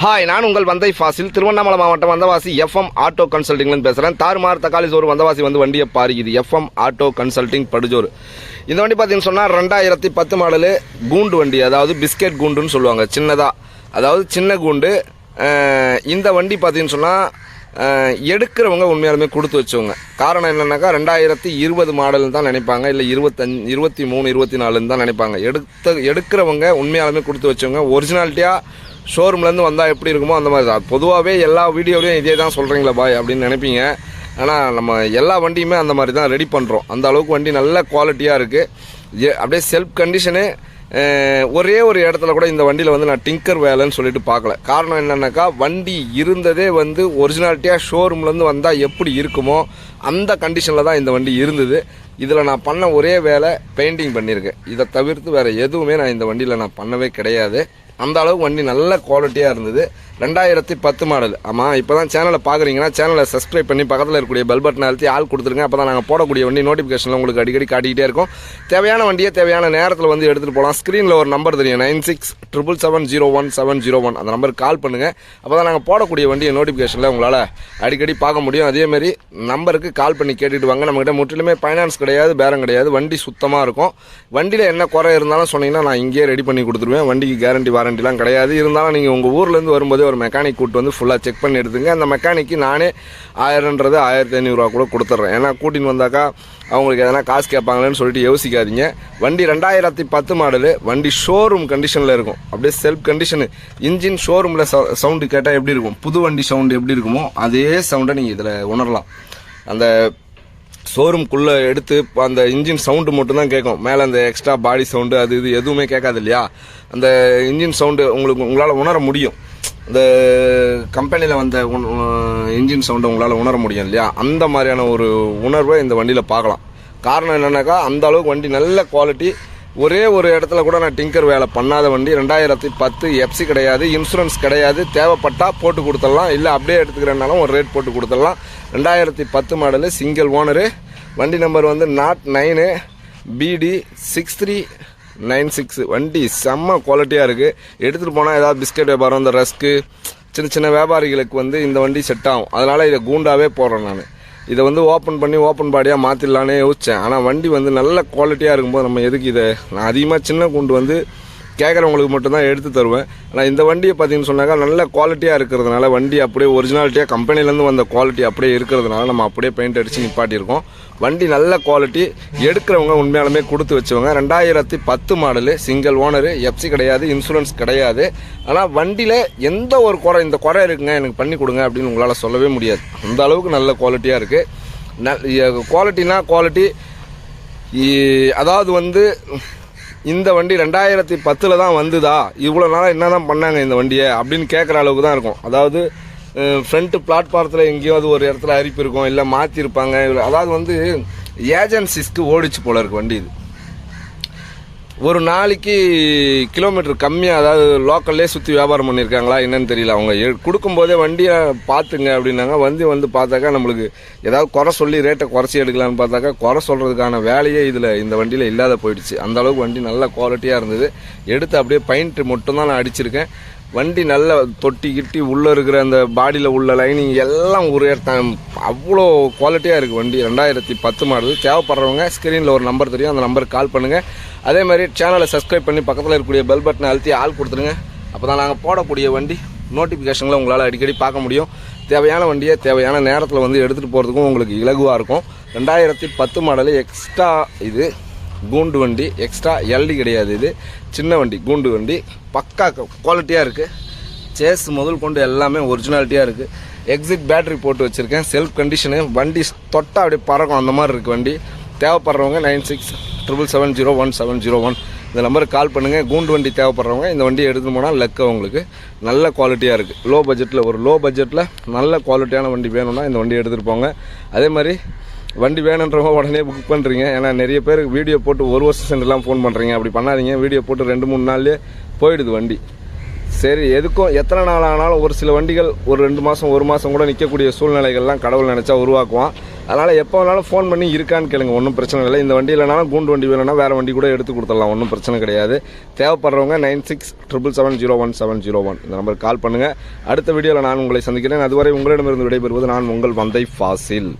Hi நான் உங்கள் வந்தை ஃபாசில். திருவண்ணாமலை மாவட்டம் வந்தவாசி எஃப்எம் ஆட்டோ கன்சல்டிங்லேருந்து பேசுகிறேன் தாறுமாறு தக்காளி சோறு வந்தவாசி வந்து வண்டியை பாரு இது எஃப்எம் ஆட்டோ கன்சல்டிங் படுஜோர் இந்த வண்டி பார்த்தீங்கன்னு சொன்னால் ரெண்டாயிரத்தி பத்து மாடலு கூண்டு வண்டி. அதாவது பிஸ்கெட் கூண்டுன்னு சொல்லுவாங்க. சின்னதாக அதாவது சின்ன கூண்டு. இந்த வண்டி பார்த்தீங்கன்னு சொன்னால் எடுக்கிறவங்க உண்மையாலுமே கொடுத்து வச்சவங்க. காரணம் என்னென்னாக்கா ரெண்டாயிரத்தி இருபது மாடல்னு தான் நினைப்பாங்க. இல்லை இருபத்தஞ்சு இருபத்தி மூணு இருபத்தி நாலுன்னு தான் நினைப்பாங்க. எடுத்த எடுக்கிறவங்க உண்மையாலுமே கொடுத்து வச்சவங்க. ஒரிஜினாலிட்டியாக ஷோரூம்லேருந்து வந்தால் எப்படி இருக்குமோ அந்த மாதிரி தான். பொதுவாகவே எல்லா வீடியோலையும் இதே தான் சொல்கிறீங்களா பாய் அப்படின்னு நினைப்பீங்க. ஆனால் நம்ம எல்லா வண்டியுமே அந்த மாதிரி தான் ரெடி பண்ணுறோம் அந்த அளவுக்கு வண்டி நல்ல குவாலிட்டியாக இருக்குது அப்படியே செல்ஃப் கண்டிஷனு ஒரே ஒரு இடத்துல கூட இந்த வண்டியில் வந்து நான் டிங்கர் வேலைன்னு சொல்லிட்டு பார்க்கல. காரணம் என்னென்னாக்கா வண்டி இருந்ததே வந்து ஒரிஜினாலிட்டியாக ஷோரூம்லேருந்து வந்தால் எப்படி இருக்குமோ அந்த கண்டிஷனில் தான் இந்த வண்டி இருந்தது. இதில் நான் பண்ண ஒரே வேலை பெயிண்டிங் பண்ணியிருக்கேன். இதை தவிர்த்து வேறு எதுவுமே நான் இந்த வண்டியில் நான் பண்ணவே கிடையாது. அந்த அளவுக்கு வண்டி நல்ல குவாலிட்டியாக இருந்தது. ரெண்டாயிரத்தி பத்து மாடல் ஆமாம் இப்போ தான் சேனலை பார்க்குறீங்கன்னா சேனலை சப்ஸ்கிரைப் பண்ணி பக்கத்தில் இருக்கக்கூடிய பெல் பட்டன் அழுத்தி ஆள் கொடுத்துருங்க. அப்போ தான் நாங்கள் போடக்கூடிய வண்டி நோட்டிஃபிகேஷனில் உங்களுக்கு அடிக்கடி காட்டிக்கிட்டே இருக்கும். தேவையான வண்டியை தேவையான நேரத்தில் வந்து எடுத்துகிட்டு போகலாம். ஸ்க்ரீனில் ஒரு நம்பர் தெரியும். Nine six triple seven zero one seven zero one அந்த நம்பருக்கு கால் பண்ணுங்கள் அப்போ தான் நாங்கள் போடக்கூடிய வண்டியை நோட்டிஃபிகேஷனில் உங்களால் அடிக்கடி பார்க்க முடியும். அதேமாரி நம்பருக்கு கால் பண்ணி கேட்டுட்டு வாங்க. நம்மகிட்ட முற்றிலுமே ஃபைனான்ஸ் கிடையாது பேரம் கிடையாது. வண்டி சுத்தமாக இருக்கும். வண்டியில் என்ன குறை இருந்தாலும் சொன்னீங்கன்னா நான் இங்கேயே ரெடி பண்ணி கொடுத்துருவேன். வண்டிக்கு கேரண்டி வாரண்டிலாம் கிடையாது. இருந்தாலும் நீங்கள் உங்கள் ஊர்லேருந்து வரும்போதே ஒரு மெக்கானிக் கூட்டு வந்து ஃபுல்லாக செக் பண்ணி எடுத்துங்க. அந்த மெக்கானிக்கு நானே ஆயிரன்றது ஆயிரத்தி ஐநூறுரூவா கூட கொடுத்துட்றேன் ஏன்னா கூட்டின்னு வந்தாக்கா அவங்களுக்கு எதனா காசு கேட்பாங்களேன்னு சொல்லிட்டு யோசிக்காதீங்க. வண்டி ரெண்டாயிரத்தி பத்து மாடலு வண்டி ஷோரூம் கண்டிஷனில் இருக்கும். அப்படியே செல்ஃப் கண்டிஷனு இன்ஜின் ஷோரூமில் சவுண்டு கேட்டால் எப்படி இருக்கும்? புது வண்டி சவுண்டு எப்படி இருக்குமோ அதே சவுண்டை நீங்கள் இதில் உணரலாம். அந்த ஷோரூம்குள்ளே எடுத்து அந்த இன்ஜின் சவுண்டு மட்டும்தான் கேட்கும். மேலே அந்த எக்ஸ்ட்ரா பாடி சவுண்டு அது இது எதுவுமே கேட்காது இல்லையா? அந்த இன்ஜின் சவுண்டு உங்களுக்கு உங்களால் உணர முடியும். இந்த கம்பெனியில் வந்த இன்ஜின் சவுண்டை உங்களால் உணர முடியும் இல்லையா? அந்த மாதிரியான ஒரு உணர்வை இந்த வண்டியில் பார்க்கலாம். காரணம் என்னென்னாக்கா அந்த அளவுக்கு வண்டி நல்ல குவாலிட்டி ஒரே ஒரு இடத்துல கூட நான் டிங்கர் வேலை பண்ணாத வண்டி. ரெண்டாயிரத்தி பத்து எஃப்சி கிடையாது இன்சூரன்ஸ் கிடையாது. தேவைப்பட்டா போட்டு கொடுத்துடலாம். இல்லை அப்படியே எடுத்துக்கிறனாலும் ஒரு ரேட் போட்டு கொடுத்துடலாம். ரெண்டாயிரத்தி பத்து மாடலு சிங்கிள் ஓனரு வண்டி நம்பர் வந்து not nine PD six three nine six வண்டி செம்ம குவாலிட்டியாக இருக்குது எடுத்துகிட்டு போனால் ஏதாவது பிஸ்கட் வியாபாரம் இந்த ரஸ்க்கு சின்ன சின்ன வியாபாரிகளுக்கு வந்து இந்த வண்டி செட் ஆகும். அதனால் இதை கூண்டாவே போடுறேன் நான். இதை வந்து ஓப்பன் பண்ணி ஓப்பன் பாடியாக மாற்றிடலான்னு யோசித்தேன் ஆனால் வண்டி வந்து நல்ல குவாலிட்டியாக இருக்கும்போது நம்ம எதுக்கு இதை? நான் அதிகமாக சின்ன கூண்டு வந்து கேட்குறவங்களுக்கு மட்டும்தான் எடுத்து தருவேன். ஆனால் இந்த வண்டியை பார்த்தீங்கன்னு சொன்னாக்கா நல்ல குவாலிட்டியாக இருக்கிறதுனால வண்டி அப்படியே ஒரிஜினாலிட்டியாக கம்பெனிலேருந்து வந்த குவாலிட்டி அப்படியே இருக்கிறதுனால நம்ம அப்படியே பெயிண்ட் அடித்து நிப்பாட்டியிருக்கோம். வண்டி நல்ல குவாலிட்டி எடுக்கிறவங்க உண்மையாலுமே கொடுத்து வச்சவங்க. ரெண்டாயிரத்தி பத்து மாடலு சிங்கிள் ஓனரு எஃப்சி கிடையாது இன்சூரன்ஸ் கிடையாது. ஆனால் வண்டியில் எந்த ஒரு குறை இந்த குறை இருக்குங்க எனக்கு பண்ணி கொடுங்க அப்படின்னு உங்களால் சொல்லவே முடியாது. அந்த அளவுக்கு நல்ல குவாலிட்டியாக இருக்குது ந குவாலிட்டினா குவாலிட்டி அதாவது வந்து இந்த வண்டி ரெண்டாயிரத்தி பத்தில் தான் வந்துதா? இவ்வளோ நாளாக என்ன தான் பண்ணாங்க இந்த வண்டியை? அப்படின்னு கேட்குற அளவுக்கு தான் இருக்கும். அதாவது ஃப்ரண்ட்டு பிளாட்பாரத்தில் எங்கேயாவது ஒரு இடத்துல அரிப்பு இருக்கும் இல்லை மாற்றிருப்பாங்க அதாவது வந்து ஏஜென்சிஸ்க்கு ஓடிச்சு போல இருக்கு வண்டி இது. ஒரு நாளைக்கு கிலோமீட்டர் கம்மியாக அதாவது லோக்கல்லே சுற்றி வியாபாரம் பண்ணியிருக்காங்களா என்னன்னு தெரியல. அவங்க கொடுக்கும்போதே வண்டியை பார்த்துங்க அப்படின்னாங்க. வண்டி வந்து பார்த்தாக்கா நம்மளுக்கு ஏதாவது குறை சொல்லி ரேட்டை குறைச்சி எடுக்கலான்னு பார்த்தாக்கா குறை சொல்கிறதுக்கான வேலையே இதில் இந்த வண்டியில் இல்லாத போயிடுச்சு. அந்தளவுக்கு வண்டி நல்ல குவாலிட்டியாக இருந்தது. எடுத்து அப்படியே பெயிண்ட் மட்டும்தான் நான் அடிச்சிருக்கேன். வண்டி நல்ல தொட்டி கிட்டி உள்ளே இருக்கிற அந்த பாடியில் உள்ள லைனிங் எல்லாம் ஒரு இடத்த அவ்வளோ குவாலிட்டியாக இருக்குது வண்டி. ரெண்டாயிரத்தி பத்து மாடல். தேவைப்படுறவங்க ஸ்க்ரீனில் ஒரு நம்பர் தெரியும். அந்த நம்பருக்கு கால் பண்ணுங்கள் அதே மாதிரி சேனலை சப்ஸ்கிரைப் பண்ணி பக்கத்தில் இருக்கக்கூடிய பெல் பட்டனை அழுத்தி ஆள் கொடுத்துருங்க. அப்போ தான் நாங்கள் போடக்கூடிய வண்டி நோட்டிஃபிகேஷனில் உங்களால் அடிக்கடி பார்க்க முடியும். தேவையான வண்டியை தேவையான நேரத்தில் வந்து எடுத்துகிட்டு போகிறதுக்கும் உங்களுக்கு இலகுவாக இருக்கும். ரெண்டாயிரத்தி பத்து மாடலு எக்ஸ்ட்ரா இது. கூண்டு வண்டி எக்ஸ்ட்ரா எல்டி கிடையாது இது. சின்ன வண்டி கூண்டு வண்டி. பக்கா குவாலிட்டியாக இருக்குது சேஸ் முதல் கொண்டு எல்லாமே ஒரிஜினாலிட்டியாக இருக்குது எக்ஸிட் பேட்டரி போட்டு வச்சுருக்கேன். செல்ஃப் கண்டிஷனு வண்டி தொட்டா அப்படியே பறக்கும். அந்த மாதிரி இருக்குது வண்டி. தேவைப்படுறவங்க nine six triple seven zero one seven zero one இந்த நம்பருக்கு கால் பண்ணுங்கள் கூண்டு வண்டி தேவைப்படுறவங்க இந்த வண்டியை எடுத்துகிட்டு போனால் லெக்க உங்களுக்கு நல்ல குவாலிட்டியாக இருக்குது லோ பட்ஜெட்டில் ஒரு லோ பட்ஜெட்டில் நல்ல குவாலிட்டியான வண்டி வேணும்னா இந்த வண்டியை எடுத்துகிட்டு போங்க. அதே மாதிரி வண்டி வேணுன்றவங்க உடனே புக் பண்ணுறீங்க ஏன்னா நிறைய பேர் வீடியோ போட்டு ஒரு வருஷம் சென்றுலாம் ஃபோன் பண்ணுறீங்க அப்படி பண்ணாதீங்க. வீடியோ போட்டு ரெண்டு மூணு நாள்லேயே போயிடுது வண்டி. சரி எதுக்கும் எத்தனை நாள் ஆனாலும் ஒரு சில வண்டிகள் ஒரு ரெண்டு மாதம் ஒரு மாதம் கூட நிற்கக்கூடிய சூழ்நிலைகள்லாம் கடவுள் நினச்சா உருவாக்குவான். அதனால் எப்போ வேணாலும் ஃபோன் பண்ணி இருக்கான்னு கேளுங்க. ஒன்றும் பிரச்சனை இல்லை. இந்த வண்டி இல்லைனாலும் கூண்டு வண்டி வேணும்னா வேறு வண்டி கூட எடுத்து கொடுத்துடலாம். ஒன்றும் பிரச்சனை கிடையாது. தேவைப்படுறவங்க nine six triple seven zero one seven zero one இந்த நம்பருக்கு கால் பண்ணுங்கள் அடுத்த வீடியோவில் நான் உங்களை சந்திக்கிறேன். அதுவரை உங்களிடமிருந்து விடைபெறுவது நான் உங்கள் வந்தை ஃபாசில்.